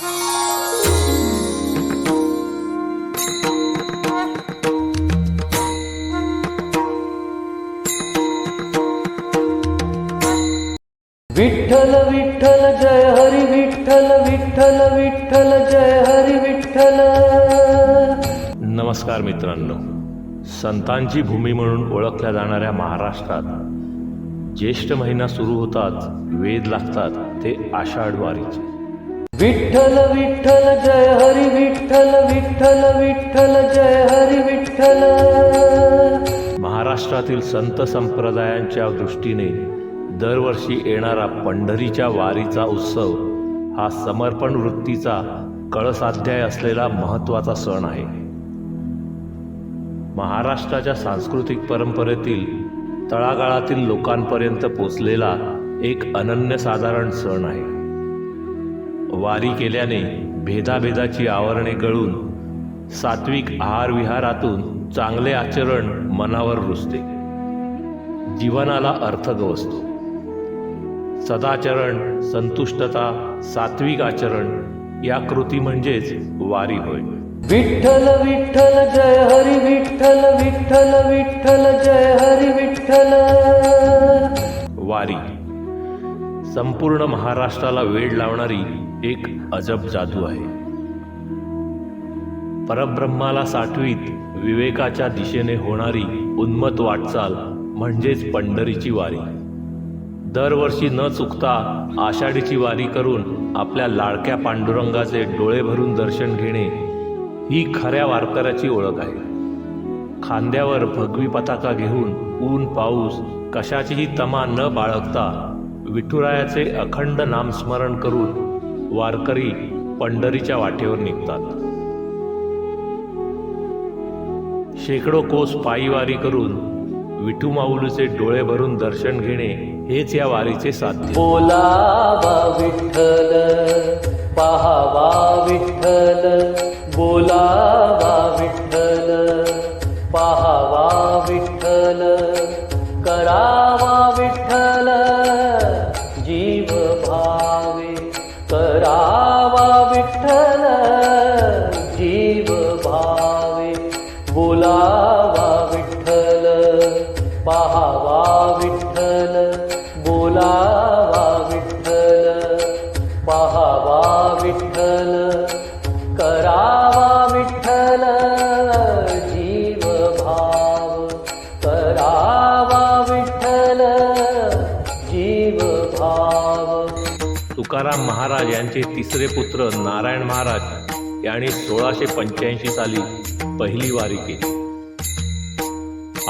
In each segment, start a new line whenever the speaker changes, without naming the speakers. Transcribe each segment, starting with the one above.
विठ्ठल विठ्ठल जय हरी विठ्ठल विठ्ठल विठ्ठल जय हरी विठ्ठल.
नमस्कार मित्रांनो. संतांची भूमी म्हणून ओळखल्या जाणाऱ्या महाराष्ट्रात ज्येष्ठ महिना सुरू होताच वेद लागतात ते आषाढ वारीचे.
विठ्ठल विठ्ठल जय हरी विठ्ठल विठ्ठल विठ्ठल जय हरी विठ्ठल.
महाराष्ट्रातील संत संप्रदायांच्या दृष्टीने दरवर्षी येणारा पंढरीच्या वारीचा उत्सव हा समर्पण वृत्तीचा कळसाध्याय असलेला महत्त्वाचा सण आहे. महाराष्ट्राच्या सांस्कृतिक परंपरेतील तळागाळातील लोकांपर्यंत पोचलेला एक अनन्यसाधारण सण आहे. वारी केल्याने भेदाभेदाची आवरणे गळून सात्विक आहार विहारातून चांगले आचरण मनावर रुजते. जीवनाला अर्थ गवसतो. सदाचरण संतुष्टता सात्विक आचरण या कृती म्हणजेच वारी होय.
विठ्ठल विठ्ठल जय हरी विठ्ठल विठ्ठल विठ्ठल जय हरी विठ्ठल.
वारी. संपूर्ण महाराष्ट्राला वेळ लावणारी एक अजब जादू आहे. परब्रह्माला साठवीत विवेकाच्या दिशेने होणारी उन्मत वाटचाल म्हणजेच पंढरीची वारी. दरवर्षी न चुकता आषाढीची वारी करून आपल्या लाडक्या पांडुरंगाचे डोळे भरून दर्शन घेणे ही खऱ्या वारकऱ्याची ओळख आहे. खांद्यावर भगवी पताका घेऊन ऊन पाऊस कशाचीही तमा न बाळगता विठुरायाचे अखंड नामस्मरण करून वारकरी पंढरीच्या वाटेवर निघतात. शेकडो कोस पायीवारी करून विठू माऊलीचे डोळे भरून दर्शन घेणे हेच या वारीचे साध्य.
बोलावा विठ्ठल पाहावा विठ्ठल बोलावा विठ्ठल पाहावा विठ्ठल करावा विठ्ठल. विठ्ठल करावा विठ्ठल जीव भाव करावा विठ्ठल जीव भाव
तुकाराम महाराज यांचे तिसरे पुत्र नारायण महाराज यांनी सोळाशे पंच्याऐंशी साली पहिली वारी केली.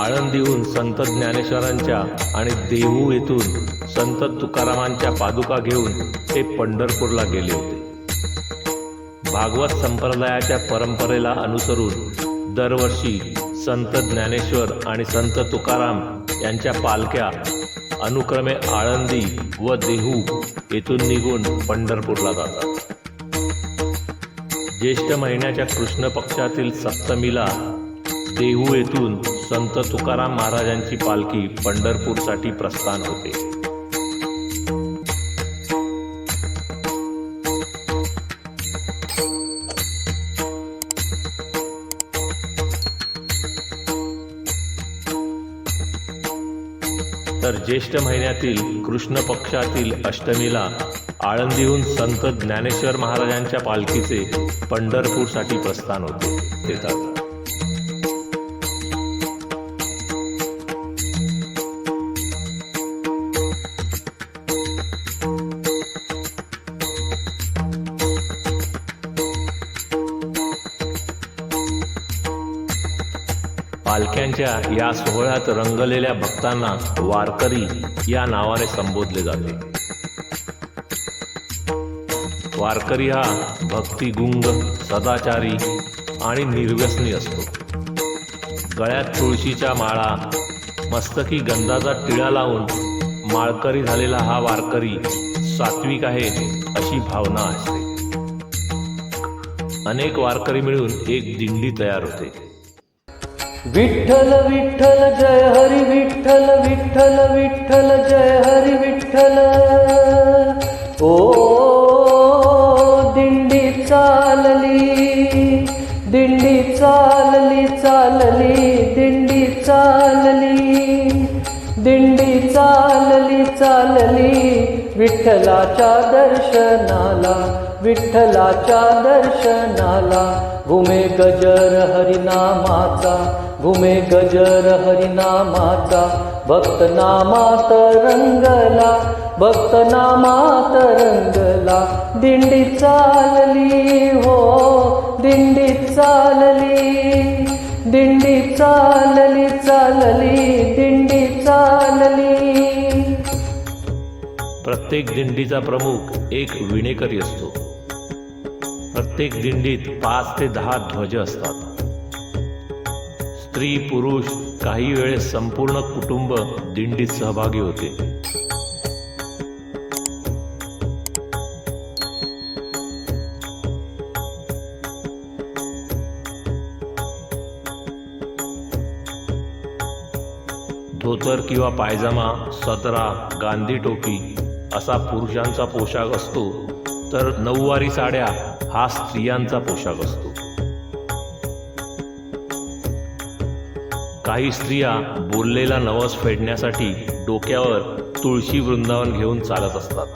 आळंदीहून संत ज्ञानेश्वरांच्या आणि देहू येथून संत तुकारामांच्या पादुका घेऊन ते पंढरपूरला गेले होते. भागवत संप्रदायाच्या परंपरेला अनुसरून दरवर्षी संत ज्ञानेश्वर आणि संत तुकाराम यांच्या पालख्या अनुक्रमे आळंदी व देहू येथून निघून पंढरपूरला जातात. ज्येष्ठ महिन्याच्या कृष्ण पक्षातील सप्तमीला देहू येथून संत तुकाराम महाराजांची पालखी पंढरपूरसाठी प्रस्थान होते. तर ज्येष्ठ महिन्यातील कृष्ण पक्षातील अष्टमीला आळंदीहून संत ज्ञानेश्वर महाराजांच्या पालखीचे पंढरपूरसाठी प्रस्थान होते देतात पालख्यांच्या या सोहळ्यात रंगलेल्या भक्तांना वारकरी या नावाने संबोधले जाते. वारकरी हा भक्तिगुंग सदाचारी आणि निर्व्यसनी असतो. गळ्यात तुळशीच्या माळा मस्तकी गंधाचा टिळा लावून माळकरी झालेला हा वारकरी सात्विक आहे अशी भावना असते. अनेक वारकरी मिळून एक दिंडी तयार होते.
विठ्ठल विठ्ठल जय हरी विठ्ठल विठ्ठल विठ्ठल जय हरी विठ्ठल. ओ दिंडी चालली दिंडी चालली चालली दिंडी चालली दिंडी चालली चालली विठ्ठलाच्या दर्शनाला विठ्ठलाच्या दर्शनाला घुमे गजर हरिनामाचा घुमे गजर हरिनामाचा भक्त नामात रंगला भक्त नामात रंगला. दिंडी चालली हो दिंडी चालली दिंडी चालली चालली दिंडी चालली.
प्रत्येक दिंडीचा प्रमुख एक विणेकरी असतो. प्रत्येक दिंडीत पाच ते दहा ध्वज असतात. स्त्री पुरुष काही वेळेस संपूर्ण कुटुंब दिंडीत सहभागी होते. धोतर किंवा पायजमा सतरा गांधी टोपी असा पुरुषांचा पोशाख असतो तर नऊवारी साड्या हा स्त्रियांचा पोशाख असतो. काही स्त्रिया बोललेला नवस फेडण्यासाठी डोक्यावर तुळशी वृंदावन घेऊन चालत असतात.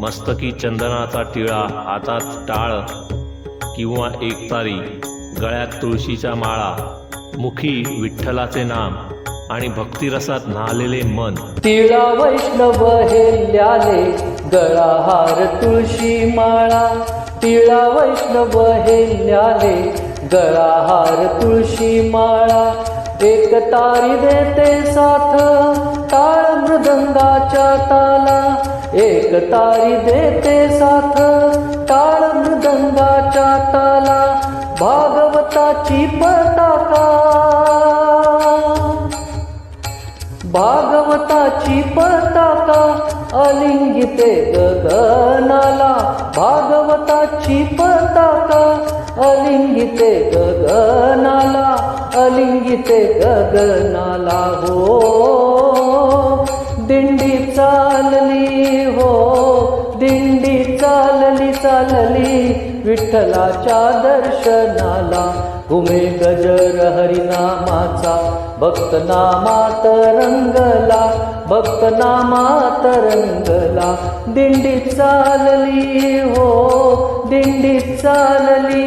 मस्तकी चंदनाचा टिळा हातात टाळ किंवा एकतारी गळ्यात तुळशीच्या माळा मुखी विठ्ठलाचे नाम आणि भक्तिरसात न्हालेले मन.
तिळा वैष्णव हेल्याले गळाहार तुळशी माळा. तिळा वैष्णव हेल्याले गळाहार तुळशी माळा. एक तारी देते साथ टाळ मृदंगाच्या ताला. एक तारी देते साथ टाळ मृदंगाच्या ताला. भागवताची पताका. भागवताची पताका अलिंगिते गगनाला. भागवताची पताका अलिंगिते गगनाला. अलिंगिते गगनाला हो. दिंडी चालली हो. दिंडी चालली चालली विठ्ठलाच्या दर्शनाला. घुमे गजर हरिनामाचा भक्त नामात रंगला भक्त नामात रंगला. दिंडी चालली हो दिंडी चालली.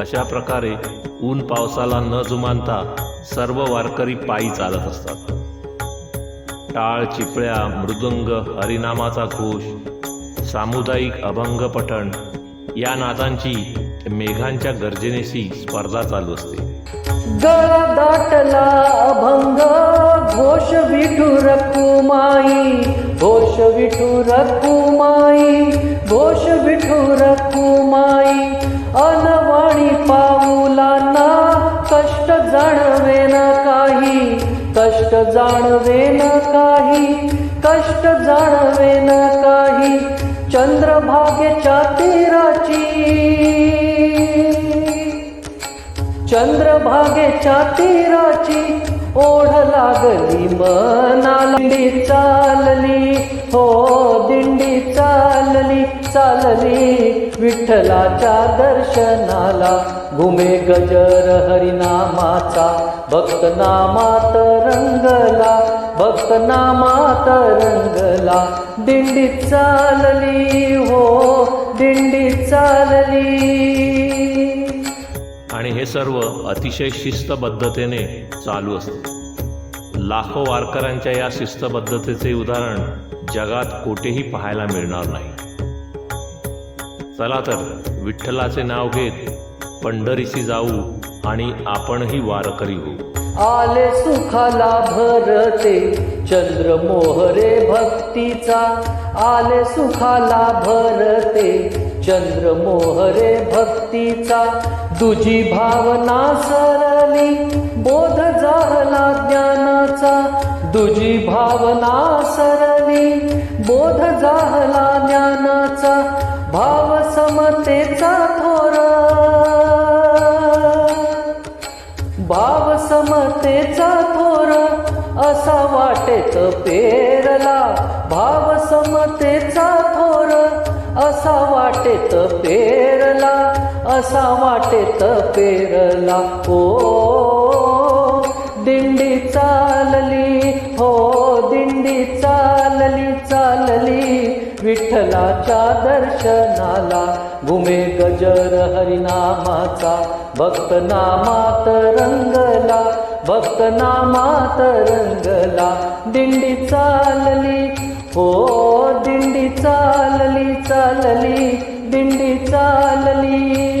अशा प्रकारे ऊन पावसाला न जुमानता सर्व वारकरी पायी चालत असतात. टाळ चिपळ्या मृदुंग हरिनामाचा घोष सामुदायिक अभंग पठण या नादांची मेघांच्या गर्जनेशी स्पर्धा चालू असते.
गळा दाटला अभंग घोष विठुर कुमाई घोष विठुर कुमाई घोष विठुर कुमाई अनवाणी पाऊलांना कष्ट जाणवे ना काही कष्ट जाणवे ना काही कष्ट जाणवे ना काही चंद्रभागेच्या तीराची चंद्रभागेच्या तीराची ओढ लागली मनाला दिंडी चालली हो दिंडी चालली चालली विठ्ठलाच्या दर्शनाला. घुमे गजर हरिनामाचा भक्त नामात रंगला भक्त नामात रंगला. दिंडी चालली हो दिंडी चालली.
आणि हे सर्व अतिशय शिस्तबद्धतेने चालू असते. लाखो वारकऱ्यांच्या या शिस्तबद्धतेचे उदाहरण जगात कुठेही पाहायला मिळणार नाही. चला तर विठ्ठलाचे नाव घेत पंढरीशी जाऊ आणि आपणही वारकरी होऊ.
आले सुखाला भरते चंद्र मोहरे भक्तीचा. आले सुखाला भरते चंद्र मोहरे भक्तीचा तुझी भावना सरली बोध झाला ज्ञानाचा तुझी भावना सरली बोध झाला ज्ञानाचा भाव समतेचा थोर. भाव समतेचा थोर असा वाटेत पेरला भाव समतेचा असा वाटेत पेरला असा वाटेत पेरला. ओ दिंडी चालली हो दिंडी चालली चालली. विठ्ठलाच्या दर्शनाला घुमे गजर हरिनामाचा. भक्त नामात रंगला भक्त नामात रंगला. दिंडी चालली हो दिंडी चालली चालली दिंडी चालली